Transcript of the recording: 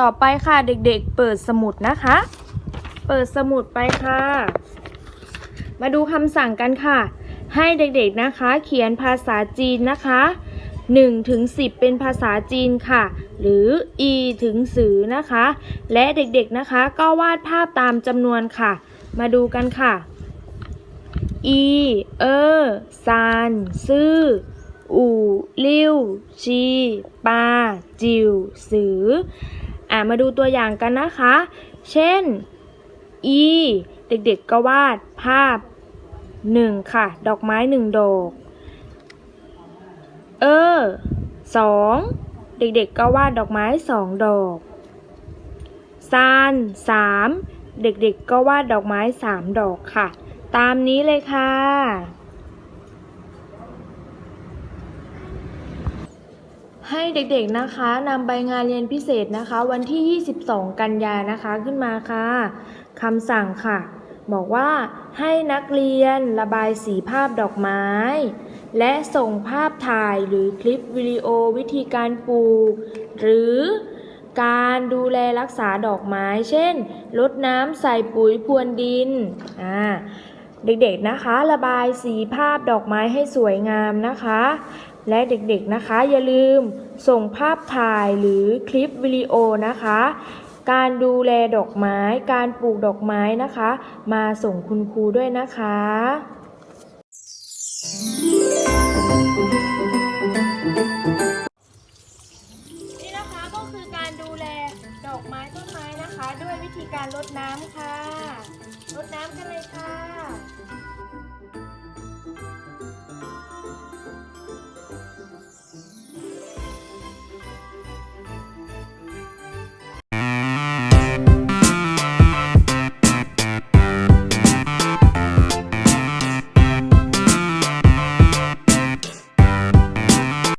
ต่อไปค่ะเด็กๆ เปิดสมุดนะคะ เปิดสมุดไปค่ะ มาดูคำสั่งกันค่ะ ให้เด็กๆนะคะ เขียนภาษาจีนนะคะ1ถึง10 เป็นภาษาจีนค่ะ หรือ e ถึงสือนะคะ และเด็กๆนะคะก็วาดภาพตามจำนวนค่ะ มาดูกันค่ะ อี เออซานซื่ออู่ ลิวชี ปา จิว สือ อ่ามาดูตัวอย่างกันนะคะ เช่นอีเด็กๆก็วาดภาพหนึ่งค่ะ ดอกไม้หนึ่งดอกเออสองเด็กๆก็วาดดอกไม้สองดอกซานสามเด็กๆก็วาดดอกไม้สามดอกค่ะ ตามนี้เลยค่ะ ให้เด็กๆนะคะนำใบงานเรียนพิเศษนะคะ วันที่ 22 กันยานะคะขึ้นมาค่ะคำสั่งค่ะ บอกว่าให้นักเรียนระบายสีภาพดอกไม้ และส่งภาพถ่ายหรือคลิปวิดีโอวิธีการปลูก หรือการดูแลรักษาดอกไม้ เช่นรดน้ำใส่ปุ๋ยพรวนดินอ่า เด็กๆนะคะ ระบายสีภาพดอกไม้ให้สวยงามนะคะ และเด็กๆนะคะ อย่าลืมส่งภาพถ่ายหรือคลิปวิดีโอนะคะ การดูแลดอกไม้ การปลูกดอกไม้นะคะ มาส่งคุณครูด้วยนะคะนี่นะคะก็คือการดูแลดอกไม้ต้น ด้วยวิธีการลดน้ำค่ะ ลดน้ำกันเลยค่ะ